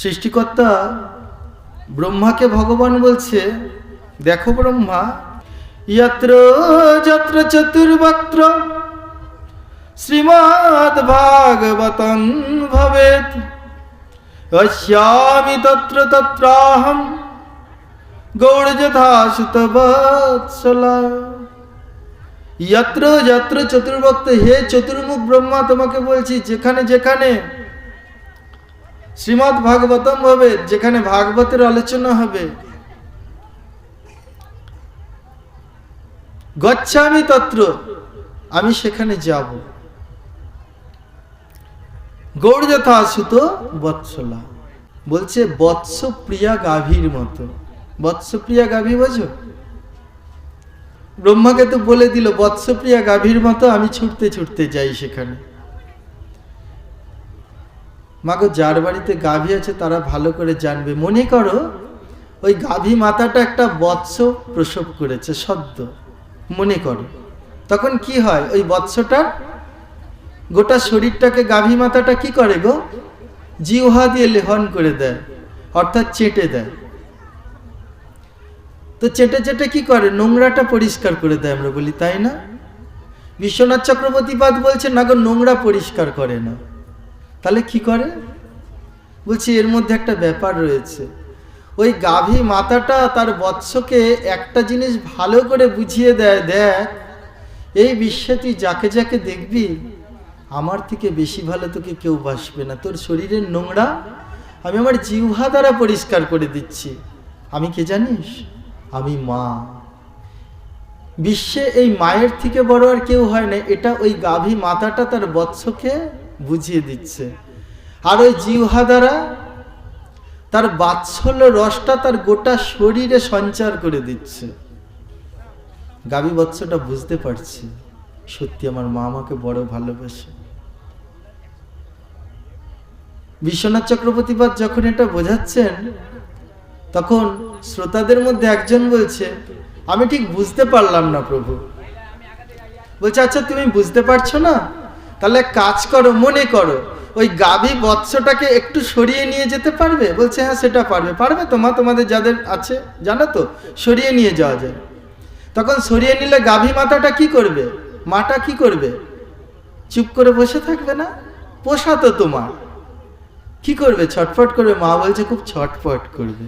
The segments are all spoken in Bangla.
সৃষ্টিকর্তা ব্রহ্মাকে ভগবান বলছে, দেখো ব্রহ্মা যত্র যত্র চতুর্বক্ত্র শ্রীমদ্ ভাগবতং ভবেত পশ্যামি তত্র তত্রাহম গৌড় যথা সুতবৎসলা যত্র যত্র চতুর্ভক্ত হে চতুর্মুখ ব্রহ্মা, তোমাকে বলছি, যেখানে যেখানে শ্রীমৎ ভাগবতম হবে, যেখানে ভাগবতের আলোচনা হবে। গচ্ছামি তত্র, আমি সেখানে যাব। গৌড় যথা সুত বৎসলা, বলছে বৎসপ্রিয়া গাভীর মতো। বৎসপ্রিয়া গাভী বোঝো? ব্রহ্মাকে তো বলে দিল, বৎসপ্রিয়া গাভীর মতো আমি ছুটতে ছুটতে যাই সেখানে। মাগো, যার বাড়িতে গাভী আছে, তারা ভালো করে জানবে। মনে করো, ওই গাভী মাতাটা একটা বৎস প্রসব করেছে, সদ্য। মনে করো। তখন কি হয়, ওই বৎসটার? গোটা শরীরটাকে গাভী মাতাটা কি করে গো? জিহ্বা দিয়ে লেহন করে দেয়, অর্থাৎ চেটে দেয়। তো চেটে চেটে কি করে? নোংরাটা পরিষ্কার করে দেয়, আমরা বলি, তাই না? বিশ্বনাথ চক্রবর্তীপাদ বলছে না গো নোংরা পরিষ্কার করে না। তাহলে কি করে? বলছি, এর মধ্যে একটা ব্যাপার রয়েছে। ওই গাভী মাতাটা তার বৎসকে একটা জিনিস ভালো করে বুঝিয়ে দেয় দেখ এই বিশ্বে তুই যাকে যাকে দেখবি, আমার থেকে বেশি ভালো তোকে কেউ বাসবে না। তোর শরীরের নোংরা আমি আমার জিহ্বা দ্বারা পরিষ্কার করে দিচ্ছি। আমি কে জানিস? আমি মা। বিশ্বে এই মায়ের থেকে বড় আর কেউ হয় না। এটা ওই গাভী মাতাটা তার বৎসকে বুঝিয়ে দিচ্ছে। আর ওই জিহ্বা দ্বারা তার বাৎসল্য রসটা তার গোটা শরীরে সঞ্চার করে দিচ্ছে। গাভী বৎসটা বুঝতে পারছি, সত্যি আমার মা আমাকে বড় ভালোবাসে। বিশ্বনাথ চক্রবর্তীপাদ যখন এটা বোঝাচ্ছেন, তখন শ্রোতাদের মধ্যে একজন বলছে, আমি ঠিক বুঝতে পারলাম না প্রভু। বলছে আচ্ছা তুমি বুঝতে পারছ না? তাহলে কাজ করো, মনে করো, ওই গাভী বৎসটাকে একটু সরিয়ে নিয়ে যেতে পারবে? বলছে হ্যাঁ সেটা পারবে। পারবে তোমা তোমাদের যাদের আছে, জানো তো, সরিয়ে নিয়ে যাওয়া যায়। তখন সরিয়ে নিলে গাভী মাতাটা কি করবে? মাটা কি করবে? চুপ করে বসে থাকবে না? পোষা তো তোমার কি করবে? ছটফট করবে? মা বলছে, খুব ছটফট করবে।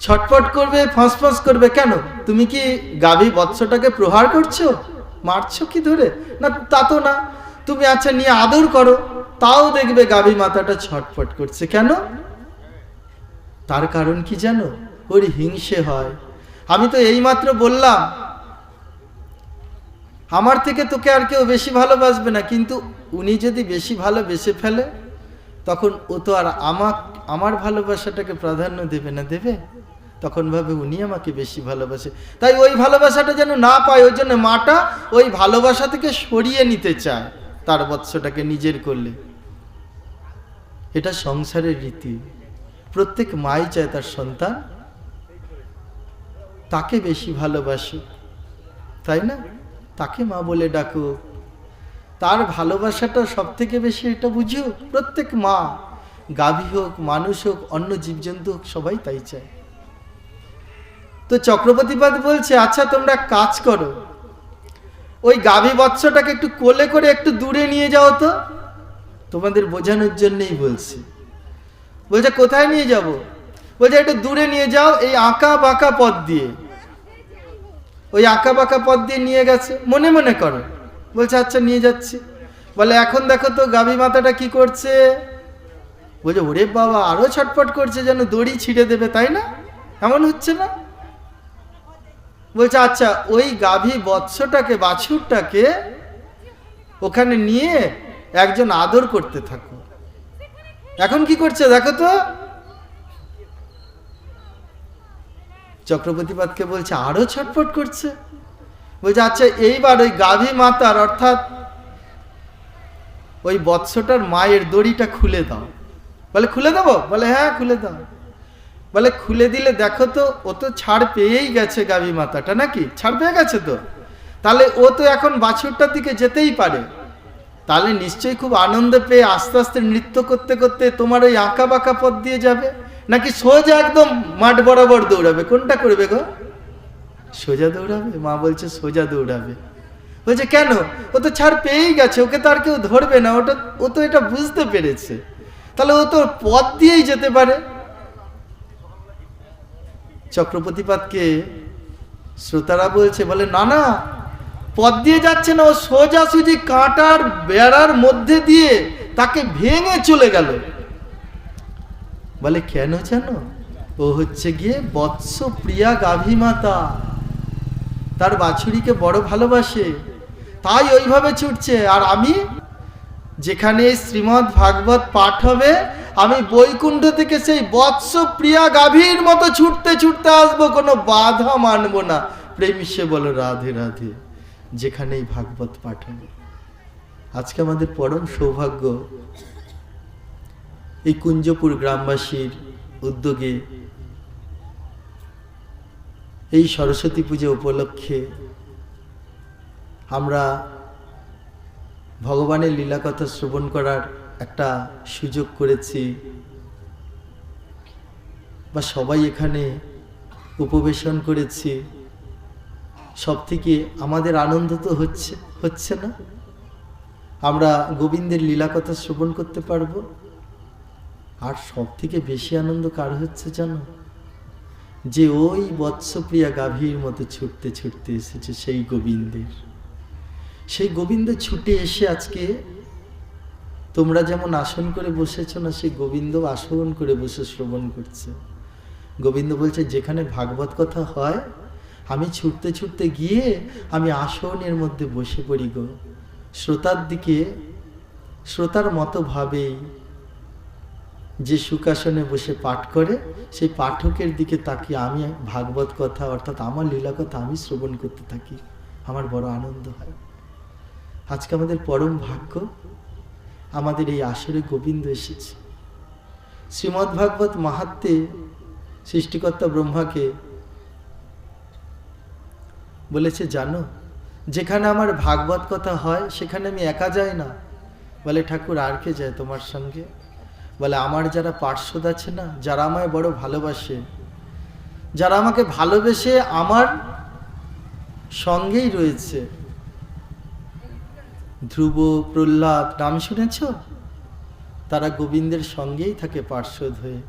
ছটফট করবে, ফসফস করবে কেন? তুমি কি গাভী বৎসটাকে প্রহার করছ? মারছো কি ধরে? না, তা তো না। তুমি আচ্ছা নিয়ে আদর করো। তাও দেখবে গাভী মাথাটা ছটফট করছে। কেন? তার কারণ কি জানো? ওর হিংসে হয়। আমি তো এইমাত্র বললাম, আমার থেকে তোকে আর কেউ বেশি ভালোবাসবে না। কিন্তু উনি যদি বেশি ভালোবেসে ফেলে, তখন ও তো আর আমার আমার ভালোবাসাটাকে প্রাধান্য দেবে না। দেবে? তখন ভাবে উনি আমাকে বেশি ভালোবাসে। তাই ওই ভালোবাসাটা যেন না পায়, ওই জন্য মাটা ওই ভালোবাসা থেকে সরিয়ে নিতে চায়, তার বৎসটাকে নিজের করলে। এটা সংসারের রীতি। প্রত্যেক মাই চায় তার সন্তান তাকে বেশি ভালোবাসুক। তাই না? তাকে মা বলে ডাকুক তার ভালোবাসাটা সব থেকে বেশি এটা বুঝুক প্রত্যেক মা, গাভী হোক, মানুষ হোক, অন্য জীবজন্তু হোক, সবাই তাই চায়। তো চক্রবর্তীপাদ বলছে আচ্ছা তোমরা কাজ করো। ওই গাভী বৎসটাকে একটু কোলে করে একটু দূরে নিয়ে যাও তো। তোমাদের বোঝানোর জন্যই বলছি। বলছে, কোথায় নিয়ে যাব? বলছে, একটু দূরে নিয়ে যাও, এই আঁকা বাঁকা পথ দিয়ে। ওই আঁকা বাঁকা পথ দিয়ে নিয়ে গেছে। মনে মনে করো। বলছে আচ্ছা নিয়ে যাচ্ছি। বলে, এখন দেখো তো গাভী মাতাটা কি করছে? বলছে, ওরে বাবা, আরও ছটফট করছে যেন দড়ি ছিঁড়ে দেবে, তাই না? এমন হচ্ছে না? বলছে আচ্ছা ওই গাভী বৎসটাকে, বাছুরটাকে ওখানে নিয়ে একজন আদর করতে থাকো। এখন কি করছে দেখো তো? চক্রবর্তীপাদকে বলছে, আরও ছটফট করছে। বলছে আচ্ছা এইবার ওই গাভী মাতার অর্থাৎ ওই বৎসটার মায়ের দড়িটা খুলে দাও। বলে, খুলে দেবো? বলে হ্যাঁ খুলে দাও। বলে খুলে দিলে দেখো তো, ও তো ছাড় পেয়েই গেছে গাভী মাতাটা নাকি? ছাড় পেয়ে গেছে তো? তাহলে ও তো এখন বাছুরটার দিকে যেতেই পারে। তাহলে নিশ্চয়ই খুব আনন্দ পেয়ে আস্তে আস্তে নৃত্য করতে করতে তোমার ওই আঁকা বাঁকা পথ দিয়ে যাবে? নাকি সোজা একদম মাঠ বরাবর দৌড়াবে? কোনটা করবে গো? সোজা দৌড়াবে? মা বলছে সোজা দৌড়াবে। বলছে কেন? ও তো ছাড় পেয়েই গেছে, ওকে তো আর কেউ ধরবে না। ওটা, ও তো এটা বুঝতে পেরেছে। তাহলে ও তো পথ দিয়েই যেতে পারে। চক্রবর্তীপাদকে শ্রোতারা বলছে, বলে না না পথ দিয়ে যাচ্ছে না, ও সোজাসুজি কাঁটার বেড়ার মধ্যে দিয়ে তাকে ভেঙে চলে গেল। বলে, কেন জানো ও হচ্ছে গিয়ে বৎস প্রিয়া গাভী মাতা তার বাছুরিকে বড় ভালোবাসে, তাই ওইভাবে ছুটছে। আর আমি যেখানে শ্রীমৎ ভাগবত পাঠ হবে আমি বৈকুণ্ঠ থেকে সেই বৎস প্রিয়া গাভীর মতো ছুটতে ছুটতে আসব, কোনো বাধা মানব না। প্রেমী সে বলো, রাধে রাধে, যেখানেই ভাগবত পাঠ আজকে আমাদের পরম সৌভাগ্য, এই কুঞ্জপুর গ্রামবাসীর উদ্যোগে এই সরস্বতী পুজো উপলক্ষে আমরা ভগবানের লীলা কথা শ্রবণ করার একটা সুযোগ করেছি। বা সবাই এখানে উপবেশন করেছি। সব থেকে আমাদের আনন্দ তো হচ্ছে হচ্ছে না? আমরা গোবিন্দের লীলা কথা শ্রবণ করতে পারব? আর সব থেকে বেশি আনন্দ কার হচ্ছে জানো? যে ওই বৎসপ্রিয়া গাভীর মতো ছুটতে ছুটতে এসেছে সেই গোবিন্দের। সেই গোবিন্দ ছুটে এসে আজকে তোমরা যেমন আসন করে বসেছ না, সেই গোবিন্দ আসন করে বসে শ্রবণ করছে। গোবিন্দ বলছে, যেখানে ভাগবত কথা হয়, আমি ছুটতে ছুটতে গিয়ে আমি আসনের মধ্যে বসে পড়ি গো। শ্রোতার দিকে, শ্রোতার মতো ভাবেই যে সুকাসনে বসে পাঠ করে, সেই পাঠকের দিকে তাকিয়ে আমি ভাগবত কথা, অর্থাৎ আমার লীলা কথা আমি শ্রবণ করতে থাকি। আমার বড় আনন্দ হয়। আজকে আমাদের পরম ভাগ্য আমাদের এই আসরে গোবিন্দ এসেছে। শ্রীমদ্ ভাগবত মাহাত্মে সৃষ্টিকর্তা ব্রহ্মাকে বলেছে, জানো, যেখানে আমার ভাগবত কথা হয়, সেখানে আমি একা যাই না। বলে, ঠাকুর, আর কে যায় তোমার সঙ্গে? বলে, আমার যারা পার্শ্বদ আছে না, যারা আমায় বড় ভালোবাসে, যারা আমাকে ভালোবেসে আমার সঙ্গেই রয়েছে ধ্রুব, প্রহ্লাদ, নাম শুনেছ? তারা গোবিন্দের সঙ্গেই থাকে পার্শ্বদ হয়ে।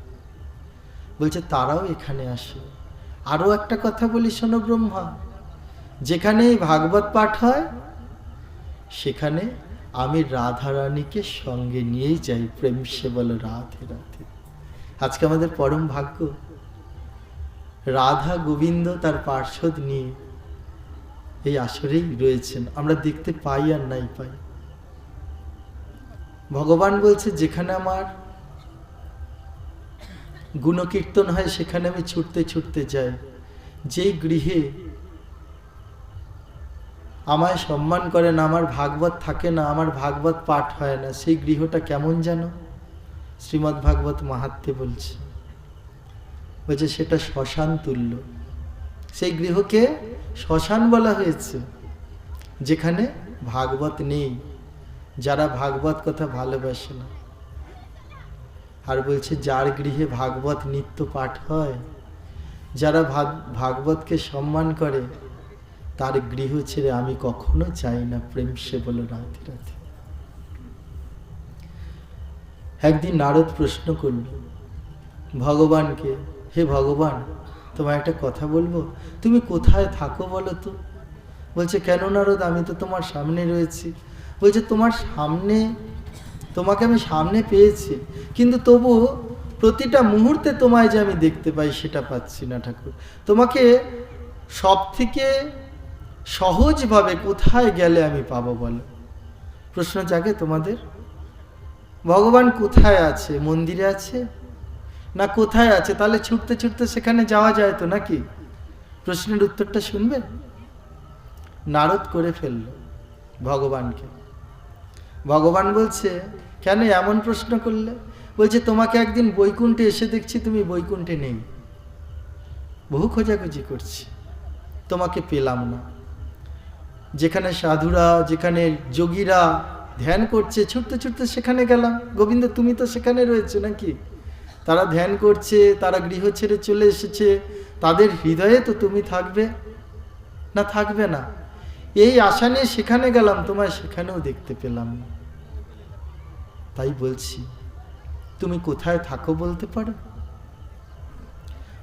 বলছে, তারাও এখানে আসে। আরও একটা কথা বলি শোনো ব্রহ্মা যেখানে ভাগবত পাঠ হয়, সেখানে আমি রাধারানীকে সঙ্গে নিয়েই যাই প্রেম সে বলো রাধে রাধে। আজকে আমাদের পরম ভাগ্য, রাধা গোবিন্দ তার পার্শ্বদ নিয়ে এই আসরেই রয়েছেন। আমরা দেখতে পাই আর নাই পাই। ভগবান বলছে, যেখানে আমার গুণকীর্তন হয়, সেখানে আমি ছুটতে ছুটতে যাই। যেই গৃহে আমায় সম্মান করে না, আমার ভাগবত থাকে না, আমার ভাগবত পাঠ হয় না, সেই গৃহটা কেমন যেন? শ্রীমৎ ভাগবত মাহাত্মে বলছে। বলছে, সেটা শ্মশান তুল্য। সেই গৃহকে শ্মশান বলা হয়েছে, যেখানে ভাগবত নেই। যারা ভাগবত কথা ভালোবাসে না। আর বলছে, যার গৃহে ভাগবত নিত্য পাঠ হয়, যারা ভাগবতকে সম্মান করে, তার গৃহ ছেড়ে আমি কখনো চাই না প্রেম সে বলে রাধে রাতে। একদিন নারদ প্রশ্ন করল, ভগবানকে, হে ভগবান তোমায় একটা কথা বলব? তুমি কোথায় থাকো বলো তো? বলছে, কেন নারদ? আমি তো তোমার সামনে রয়েছি। বলছে, তোমার সামনে, তোমাকে আমি সামনে পেয়েছি। কিন্তু তবু প্রতিটা মুহূর্তে তোমায় যে আমি দেখতে পাই, সেটা পাচ্ছি না ঠাকুর। তোমাকে সব থেকে সহজভাবে কোথায় গেলে আমি পাবো বলো? প্রশ্ন জাগে তোমাদের। ভগবান কোথায় আছে? মন্দিরে আছে? না কোথায় আছে? তাহলে ছুটতে ছুটতে সেখানে যাওয়া যায় তো নাকি? প্রশ্নের উত্তরটা শুনবে? নারদ করে ফেলল ভগবানকে। ভগবান বলছে, কেন এমন প্রশ্ন করলে? বলছে, তোমাকে একদিন বৈকুণ্ঠে এসে দেখছি তুমি বৈকুণ্ঠে নেই। বহু খোঁজাখুঁজি করছি। তোমাকে পেলাম না। যেখানে সাধুরা, যেখানে যোগীরা ধ্যান করছে, ছুটতে ছুটতে সেখানে গেলাম। গোবিন্দ, তুমি তো সেখানে রয়েছে নাকি? তারা ধ্যান করছে, তারা গৃহ ছেড়ে চলে এসেছে, তাদের হৃদয়ে তো তুমি থাকবে? না থাকবে না। এই আশা নিয়ে সেখানে গেলাম, তোমায় সেখানেও দেখতে পেলাম। না তাই বলছি, তুমি কোথায় থাকো বলতে পারো?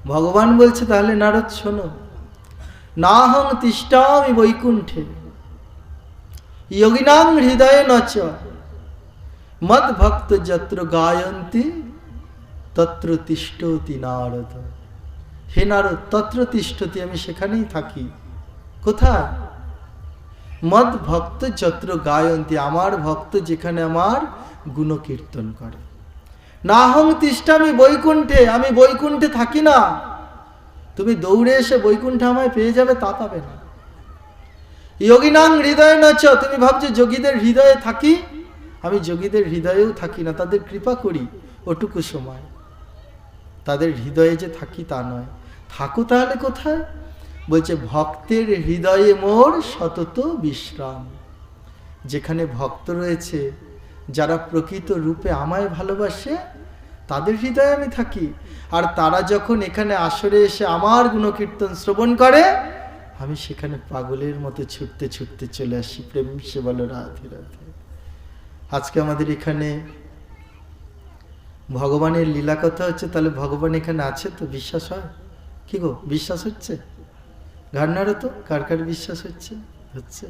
ভগবান বলছে, তাহলে নারদ, শোনো। না হং তিষ্ঠামি বৈকুণ্ঠে যোগিনাং হৃদয়ে নচ। মদ ভক্ত যত্র গায়ন্তি তত্র তিষ্ঠতি নারদ। হে নারদ তত্র তিষ্ঠতি আমি সেখানেই থাকি। কোথায়? মদ ভক্ত যত্র গায়ন্তি, আমার ভক্ত যেখানে আমার গুণকীর্তন করে। না হং তিষ্ঠা আমি বৈকুণ্ঠে আমি বৈকুণ্ঠে থাকি না। তুমি দৌড়ে এসে বৈকুণ্ঠে আমায় পেয়ে যাবে, তা পাবে না। যোগিনাং হৃদয়ে নচ, তুমি ভাবছ যোগীদের হৃদয়ে থাকি? আমি যোগীদের হৃদয়েও থাকি না, তাদের কৃপা করি, ওটুকু সময়। তাদের হৃদয়ে যে থাকি তা নয়। থাকো তাহলে কোথায়? বলছে, ভক্তের হৃদয়ে মোর সতত বিশ্রাম। যেখানে ভক্ত রয়েছে, যারা প্রকৃত রূপে আমায় ভালোবাসে, তাদের হৃদয়ে আমি থাকি। আর তারা যখন এখানে আসরে এসে আমার গুণকীর্তন শ্রবণ করে, আমি সেখানে পাগলের মতো ছুটতে ছুটতে চলে আসি। প্রেম সে বলো, রাধে রাধে। আজকে আমাদের এখানে ভগবানের লীলা কথা হচ্ছে, তাহলে ভগবান এখানে আছে তো? বিশ্বাস হয়? কি গো, বিশ্বাস হচ্ছে? ঘাড়নারও তো? কার কার বিশ্বাস হচ্ছে? হচ্ছে।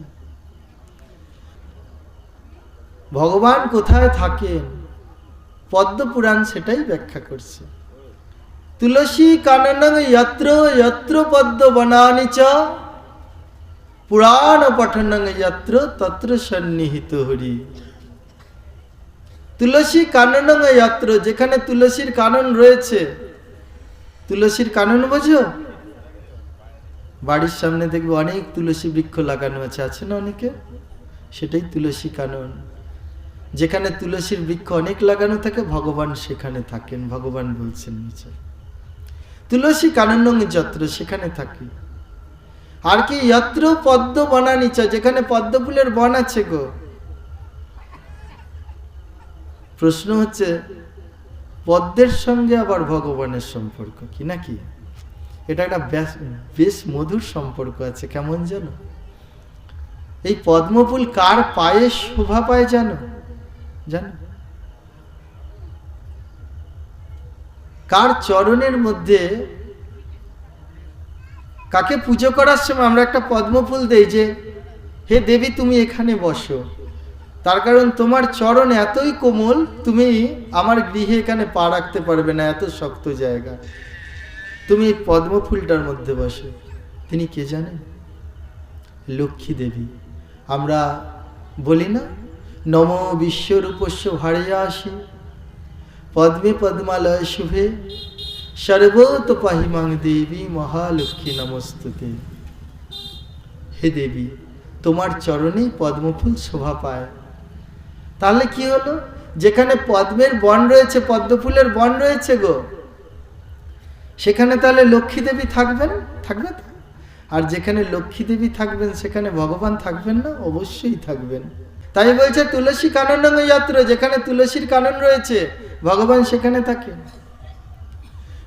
ভগবান কোথায় থাকেন? পদ্মপুরাণ সেটাই ব্যাখ্যা করছে। তুলসী কানন যত্র যত্র পদ্ম বনানি চ, পুরাণ পঠনং যত্র তত্র সন্নিহিত হরি। তুলসী কানন যত্র, যেখানে তুলসীর কানন রয়েছে। তুলসীর কানন বোঝো? বাড়ির সামনে দেখবে অনেক তুলসী বৃক্ষ লাগানো আছে। আছে না অনেকে? সেটাই তুলসী কানন। যেখানে তুলসীর বৃক্ষ অনেক লাগানো থাকে, ভগবান সেখানে থাকেন। ভগবান বলছেন নিচে। তুলসী কানন্দ যত্র, সেখানে থাকি। আর কি যত্র পদ্ম বনানিচা যেখানে পদ্ম ফুলের বন আছে গো। প্রশ্ন হচ্ছে, পদ্মের সঙ্গে আবার ভগবানের সম্পর্ক, কি নাকি এটা একটা বেশ- মধুর সম্পর্ক আছে, কেমন জানো এই পদ্মফুল কার পায়ে শোভা পায় জানো জানো কার চরণের মধ্যে কাকে পুজো করার সময় আমরা একটা পদ্মফুল দেই যে, হে দেবী, তুমি এখানে বসো। তার কারণ তোমার চরণ এতই কোমল, তুমি আমার গৃহে এখানে পা রাখতে পারবে না, এত শক্ত জায়গা। তুমি এই পদ্মফুলটার মধ্যে বসে। তিনি কে জানেন লক্ষ্মী দেবী। আমরা বলি না, নম বিশ্বরূপস্য ভারিয়া আসি পদ্মে পদ্মালয় শুভে, সর্বত পাহিমাং দেবী মহালক্ষ্মী নমস্তুতে। হে দেবী, তোমার চরণেই পদ্মফুল শোভা পায়। তাহলে কি হলো? যেখানে পদ্মের বন রয়েছে, পদ্মফুলের বন রয়েছে গো। সেখানে তাহলে লক্ষ্মী দেবী থাকবেন? থাকবে তো? আর যেখানে লক্ষ্মী দেবী থাকবেন, সেখানে ভগবান থাকবেন না? অবশ্যই থাকবেন। তাই বলছে তুলসী কানন যাত্র, যেখানে তুলসীর কানন রয়েছে, ভগবান সেখানে থাকে।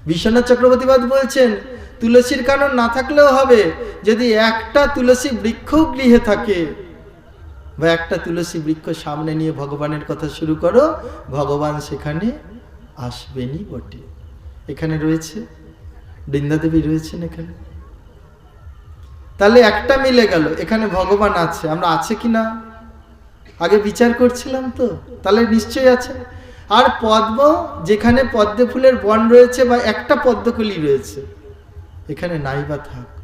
বিশ্বনাথ চক্রবর্তীবাদ বলছেন, তুলসীর কানন না থাকলেও হবে, যদি একটা তুলসী বৃক্ষ গৃহে থাকে। বা একটা তুলসী বৃক্ষ সামনে নিয়ে ভগবানের কথা শুরু করো, ভগবান সেখানে আসবেনই বটে। এখানে রয়েছে, বৃন্দাদেবী রয়েছেন এখানে। তাহলে একটা মিলে গেল, এখানে ভগবান আছে, আমরা আছে কি না? আগে বিচার করছিলাম তো, তাহলে নিশ্চয়ই আছে। আর পদ্ম, যেখানে পদ্ম ফুলের বন রয়েছে বা একটা পদ্মকলি রয়েছে, এখানে নাই বা থাক।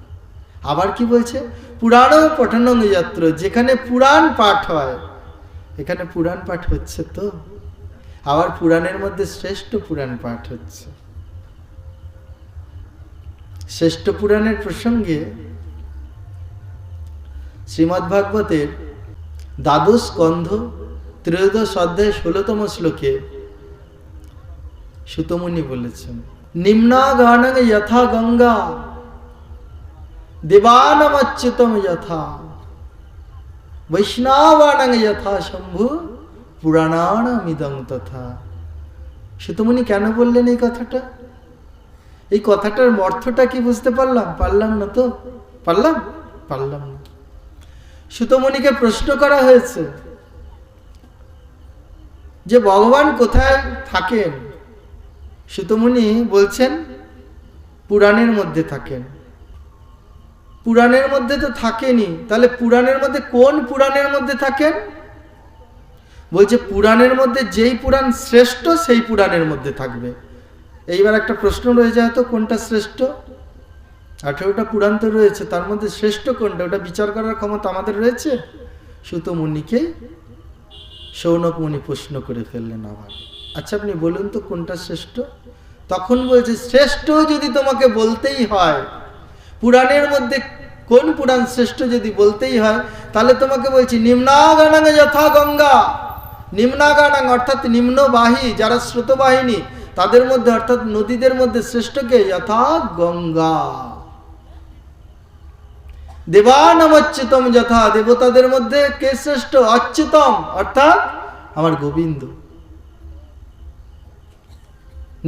আবার কি বলছে? পুরাণ পঠন যাত্র যেখানে পুরাণ পাঠ হয়। এখানে পুরাণ পাঠ হচ্ছে তো? আবার পুরাণের মধ্যে শ্রেষ্ঠ পুরাণ পাঠ হচ্ছে। শ্রেষ্ঠ পুরাণের প্রসঙ্গে শ্রীমদ্ ভাগবতের দ্বাদশ স্কন্ধ, ত্রয়োদশ অধ্যায় ষোলতম শ্লোকে সুতমুনি বলেছেন, নিম্নাগানং যথা গঙ্গা দেবানমচ্যুতম যথা বৈষ্ণবানাং যথা শম্ভু পুরাণানামিদং তথা সুতমণি কেন বললেন এই কথাটা? এই কথাটার অর্থটা কি বুঝতে পারলাম? পারলাম না তো। পারলাম? পারলাম না। সুতমণিকে প্রশ্ন করা হয়েছে যে ভগবান কোথায় থাকেন? সুতমণি বলছেন, পুরাণের মধ্যে থাকেন। পুরাণের মধ্যে তো থাকেনি। তাহলে পুরাণের মধ্যে কোন পুরাণের মধ্যে থাকেন? বলছে, পুরাণের মধ্যে যেই পুরাণ শ্রেষ্ঠ, সেই পুরাণের মধ্যে থাকবে। এইবার একটা প্রশ্ন রয়ে যায় তো, কোনটা শ্রেষ্ঠ? আঠেরোটা পুরাণ তো রয়েছে, তার মধ্যে শ্রেষ্ঠ কোনটা? ওটা বিচার করার ক্ষমতা আমাদের রয়েছে? সুতো মুনিকে সৌনক মুনি প্রশ্ন করে ফেললেন আবার। আচ্ছা আপনি বলুন তো কোনটা শ্রেষ্ঠ? তখন বলছে, শ্রেষ্ঠ যদি তোমাকে বলতেই হয়, পুরাণের মধ্যে কোন পুরাণ শ্রেষ্ঠ যদি বলতেই হয়, তাহলে তোমাকে বলছি নিম্নাগানাং যথা গঙ্গা। নিম্নাগানাং অর্থাৎ নিম্নবাহী, যারা স্রোতবাহিনী, তাদের মধ্যে অর্থাৎ নদীদের মধ্যে শ্রেষ্ঠকে যথা গঙ্গা। দেবানাম অচ্যুতম যথা, দেবতাদের মধ্যে কে শ্রেষ্ঠ? অচ্যুতম, অর্থাৎ আমার গোবিন্দ।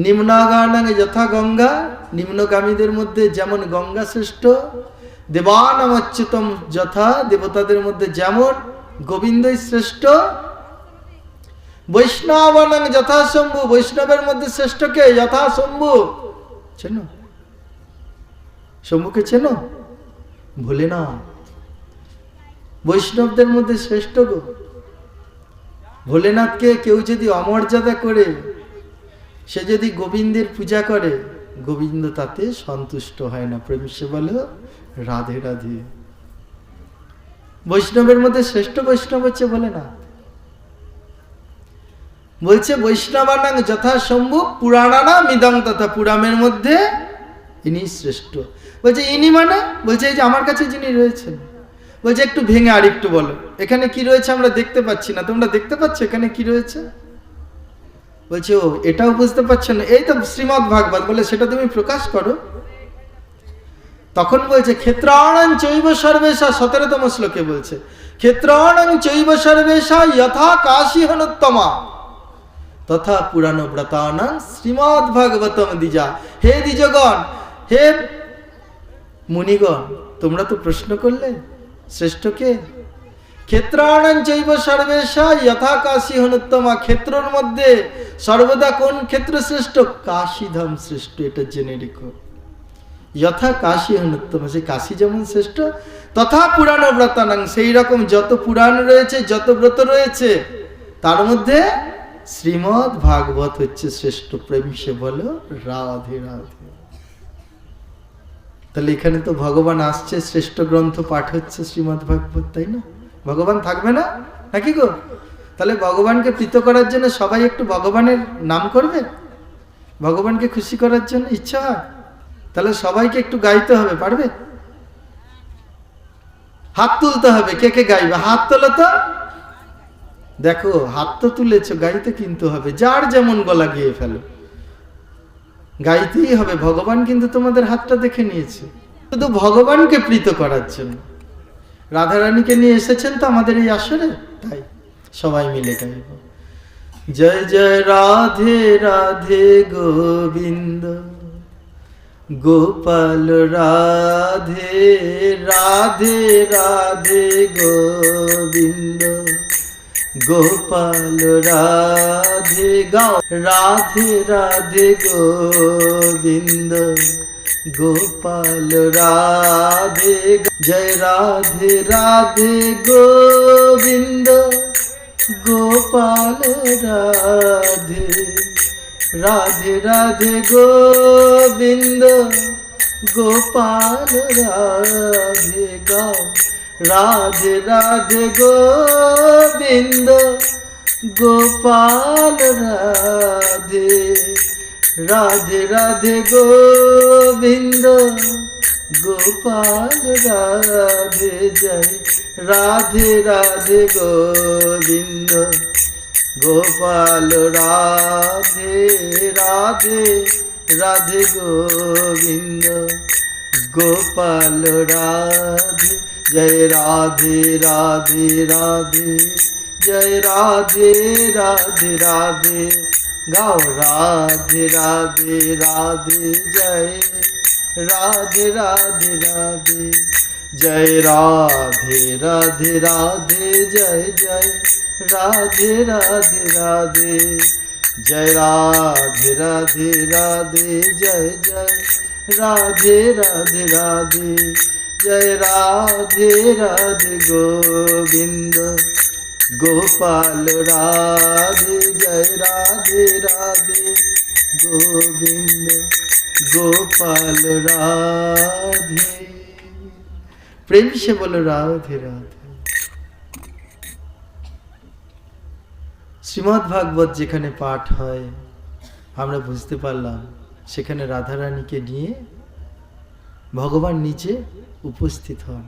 নিম্নাগানাং যথা গঙ্গা, নিম্নগামীদের মধ্যে যেমন গঙ্গা শ্রেষ্ঠ দেবানাম অচ্যুতম যথা দেবতাদের মধ্যে যেমন গোবিন্দই শ্রেষ্ঠ, বৈষ্ণবানাং যথা শম্ভু বৈষ্ণবের মধ্যে শ্রেষ্ঠকে যথা শম্ভু চেনো? শম্ভুকে চেনো? ভুলে না বৈষ্ণবদের মধ্যে শ্রেষ্ঠ গো। ভোলেনাথকে কেউ যদি অমর্যাদা করে, সে যদি গোবিন্দের পূজা করে, গোবিন্দ তাতে সন্তুষ্ট হয় না। প্রেম সে বলে রাধে রাধে। বৈষ্ণবের মধ্যে শ্রেষ্ঠ বৈষ্ণব হচ্ছে বলে না বলছে, বৈষ্ণবানাং যথা শম্ভু পুরাণানা মিদং তথা পুরামের মধ্যে ইনি শ্রেষ্ঠ। বলছে, ইনি মানে? বলছে, এই যে আমার কাছে যিনি রয়েছেন। বলছে, একটু ভেঙে আর একটু বলো। এখানে কি রয়েছে আমরা দেখতে পাচ্ছি না। তোমরা দেখতে পাচ্ছ এখানে কি রয়েছে? বলছে, ও, এটাও বুঝতে পারছ না। এই তো শ্রীমদ ভাগবত বলে, সেটা তুমি প্রকাশ করো। তখন বলছে, ক্ষেত্রাণং চৈব সর্বেশা, সতেরোতম শ্লোকে বলছে, ক্ষেত্রাণং চৈব সর্বেশা যথা কাশী হনুত্তমা তথা পুরানো ব্রতানাং শ্রীমদ ভাগবতম দ্বিজা। হে দ্বিজগণ, হে মুনিগণ, তোমরা তো প্রশ্ন করলে, শ্রেষ্ঠ কে? ক্ষেত্রাণং জৈব সর্বেশা যথা কাশী হনুত্তমা ক্ষেত্রর মধ্যে সর্বদা কোন ক্ষেত্র শ্রেষ্ঠ? কাশীধাম শ্রেষ্ঠ, এটা জেনে রেখো। যথা কাশী হনুত্তম সেই কাশী যেমন শ্রেষ্ঠ, তথা পুরাণ ব্রতানাং সেই রকম যত পুরাণ রয়েছে, যত ব্রত রয়েছে, তার মধ্যে শ্রীমদ ভাগবত হচ্ছে শ্রেষ্ঠ প্রেম। সে বলো, রাধে রাধে। তাহলে এখানে তো ভগবান আসছে, শ্রেষ্ঠ গ্রন্থ পাঠ হচ্ছে শ্রীমদ ভাগবত, তাই না? ভগবান থাকবে না? নাকি গো? তাহলে ভগবানকে প্রীত করার জন্য সবাই একটু ভগবানের নাম করবে? ভগবানকে খুশি করার জন্য ইচ্ছা হয়? তাহলে সবাইকে একটু গাইতে হবে, পারবে? হাত তুলতে হবে, কে কে গাইবে? হাত তোলো তো। দেখো, হাত তো তুলেছ, গাইতে কিন্তু হবে। যার যেমন গলা গিয়ে ফেলো। গাইতেই হবে। ভগবান কিন্তু তোমাদের হাতটা দেখে নিয়েছে। শুধু ভগবানকে প্রীত করার জন্য। রাধারানীকে নিয়ে এসেছেন তো আমাদের এই আসরে? তাই। সবাই মিলে গাইব জয় জয়, রাধে রাধে, গোবিন্দ। গোপাল রাধে রাধে রাধে গোবিন্দ। গোপাল রাধে গাও, রাধে রাধে গোবিন্দ। গোপাল রাধে জয় রাধে রাধে গোবিন্দ। গোপাল রাধে রাধে রাধে গোবিন্দ, গোপাল রাধে গাও। রাধে রাধে গোবিন্দ, গোপাল রাধে। রাধে রাধে গোবিন্দ, গোপাল রাধে। জয়। রাধে রাধে গোবিন্দ। गोपाल राधे राधे राधे गोविंद। गोपाल राधे, जय राधे राधे राधे, जय राधे राधे राधे। गाओ राधे राधे राधे, जय राधे राधे राधे। जय राधे राधे राधे, जय जय। राधे राधे राधे। जय राधे राधे राधे, जय जय। राधे राधे राधे। जय राधे राधे, गोविंद। गोपाल राधे, जय राधे राधे, गोविंद। गोपाल राधे। प्रेम से बोलो, राधे राधे। শ্রীমদ্ ভাগবত যেখানে পাঠ হয়, আমরা বুঝতে পারলাম, সেখানে রাধারানীকে নিয়ে ভগবান নিচে উপস্থিত হন।